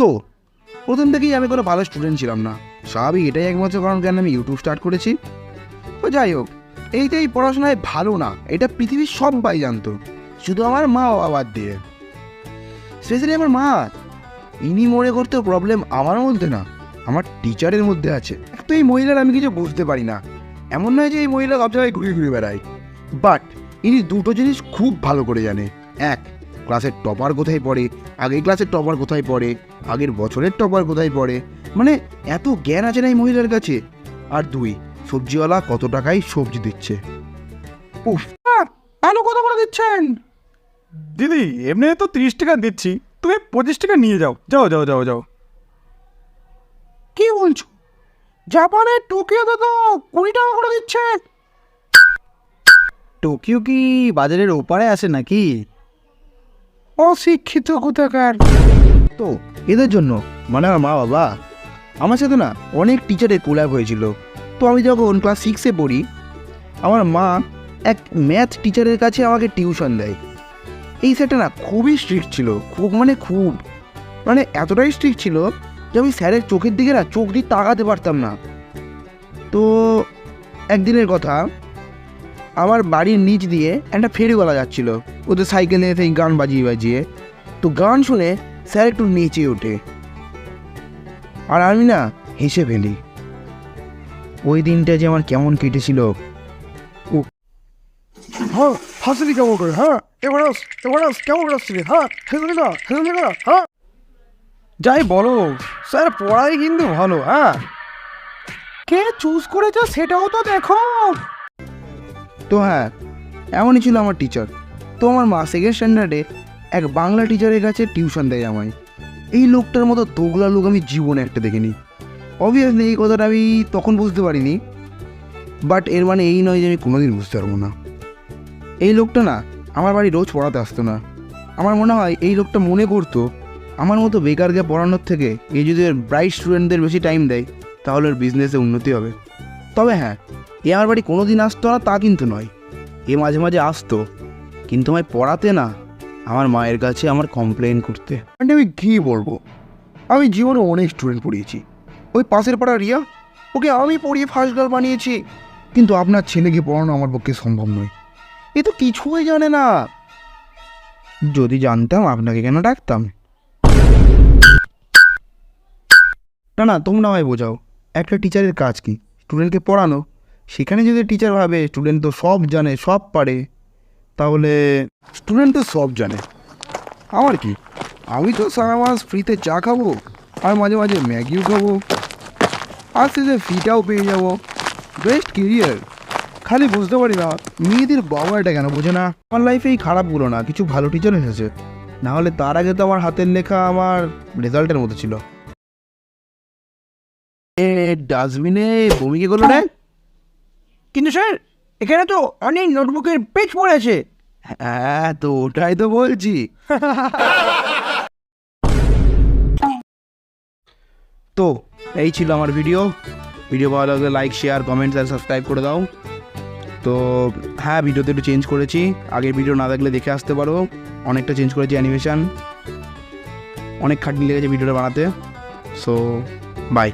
So প্রথম থেকেই আমি কোনো ভালো স্টুডেন্ট ছিলাম না। স্বাভাবিক এটাই একমাত্র কারণ কেন আমি ইউটিউব স্টার্ট করেছি? ও যাই হোক, এইটাই পড়াশোনায় ভালো না, এটা পৃথিবীর সব সবাই জানতো, শুধু আমার মা বাবা বাদ দিয়ে। স্পেশালি আমার মা। ইনি মনে করতে প্রবলেম আমার মধ্যে না, আমার টিচারের মধ্যে আছে। তো এই মহিলার আমি কিছু বুঝতে পারি না। এমন নয় যে এই মহিলা সব জায়গায় ঘুরে ঘুরে বেড়ায়। বাট ইনি দুটো জিনিস খুব ভালো করে জানে। এক ক্লাসের টপার কোথায় পড়ে? আগের ক্লাসের টপার কোথায় পড়ে? আগের বছরের টপার কোথায় পড়ে? মানে এত জ্ঞান আছে না এই মহিলার কাছে? আর দুই সবজিওয়ালা কত টাকায় সবজি দিচ্ছে? উফ আলু কত করে দিচ্ছেন? দিদি এমনি তো তিরিশ টাকা দিচ্ছি। তুমি পঁচিশ টাকা নিয়ে যাও। যাও যাও যাও যাও। কি বলছো? জাপানের টোকিওতে তো কুড়ি টাকা করে দিচ্ছে। টোকিও কি বাজারের ওপারে আসে নাকি? অশিক্ষিত কোথাকার। তো, এদের জন্য মানে আমার মা বাবা, আমার সাথে না অনেক টিচারের কোলাপ হয়েছিল। তো আমি যখন ক্লাস সিক্সে পড়ি, আমার মা এক ম্যাথ টিচারের কাছে আমাকে টিউশন দেয়। এই স্যারটা না খুবই স্ট্রিক্ট ছিল, খুব মানে খুব মানে এতটাই স্ট্রিক্ট ছিল যে আমি স্যারের চোখের দিকে না চোখ দিয়ে তাকাতে পারতাম না। তো, একদিনের কথা আমার বাড়ির নিচ দিয়ে একটা ফেরিওয়ালা যাচ্ছিল। ওদের সাইকেলে সেই গান বাজিয়ে বাজিয়ে। তো গান শুনে স্যার একটু নেচে ওঠে। আর আমি না হেসে ফেলি। ওই দিনটা যে আমার কেমন কেটেছিল। হ্যাঁ হাসলি কেমন করে হ্যাঁ? এবার আস এবার আস কেমন আসছিলি হ্যাঁ? হেসলি না হেসলি না হ্যাঁ? যাই বলো স্যার পড়াই কিন্তু ভালো হ্যাঁ? কে চুজ করেছে সেটাও তো দেখো। তো হ্যাঁ এমনই ছিল আমার টিচার তো আমার মা সেকেন্ড স্ট্যান্ডার্ডে এক বাংলা টিচারের কাছে টিউশন দেয় আমায়। এই লোকটার মতো তোগলা লোক আমি জীবনে একটা দেখিনি। অবভিয়াসলি এই কথাটা আমি তখন বুঝতে পারিনি বাট এর মানে এই নয় যে আমি কোনোদিন বুঝতে পারব না। এই লোকটা না, আমার বাড়ি রোজ পড়াতে আসতো না। আমার মনে হয় এই লোকটা মনে করতো, আমার মতো বেকারকে পড়ানোর থেকে এই যদি ব্রাইট স্টুডেন্টদের বেশি টাইম দেয়, তাহলে ওর বিজনেসে উন্নতি হবে। তবে হ্যাঁ এ আমার বাড়ি কোনো দিন আসতো না, তা কিন্তু নয়। এ মাঝে মাঝে আসতো, কিন্তু আমায় পড়াতে না। আমার মায়ের কাছে আমার কমপ্লেন করতে। মানে আমি কী বলব? আমি জীবনে অনেক স্টুডেন্ট পড়িয়েছি। ওই পাশের পাড়া রিয়া, ওকে আমি পড়িয়ে ফার্স্ট গার্ল বানিয়েছি। কিন্তু আপনার ছেলেকে পড়ানো আমার পক্ষে সম্ভব নয়। এ তো কিছুই জানে না। যদি জানতাম, আপনাকে কেন ডাকতাম? না না, তোমরা আমায় বোঝাও, একটা টিচারের কাজ কি? স্টুডেন্টকে পড়ানো সেখানে যদি টিচার ভাবে স্টুডেন্ট তো সব জানে, সব পারে, তাহলে স্টুডেন্ট তো সব জানে। আমার কি? আমি তো সারা মাস ফ্রিতে চা খাব, আর মাঝে মাঝে ম্যাগিও খাব, আর শেষে ফিটাও পেয়ে যাব। বেস্ট কেরিয়ার খালি বুঝতে পারি না, মেয়েদের বাবা এটা কেন বোঝে না? আমার লাইফে এই খারাপগুলো না, কিছু ভালো টিচার এসেছে। না হলে তার আগে তো আমার হাতের লেখা আমার রেজাল্টের মতো ছিল। এ, ডাস্টবিনে বমিকে করল না কিন্তু স্যার এখানে তো অনেক নোটবুকের পেজ পড়ে আছে। হ্যাঁ তো ওটাই তো বলছি। তো এই ছিল আমার ভিডিও। ভিডিও ভালো লাগলে লাইক শেয়ার কমেন্টস আর সাবস্ক্রাইব করে দাও। তো হ্যাঁ ভিডিওতে একটু চেঞ্জ করেছি। আগের ভিডিও না দেখলে দেখে আসতে পারো। অনেকটা চেঞ্জ করেছি অ্যানিমেশন অনেক খাটনি লেগেছে ভিডিওটা বানাতে। So by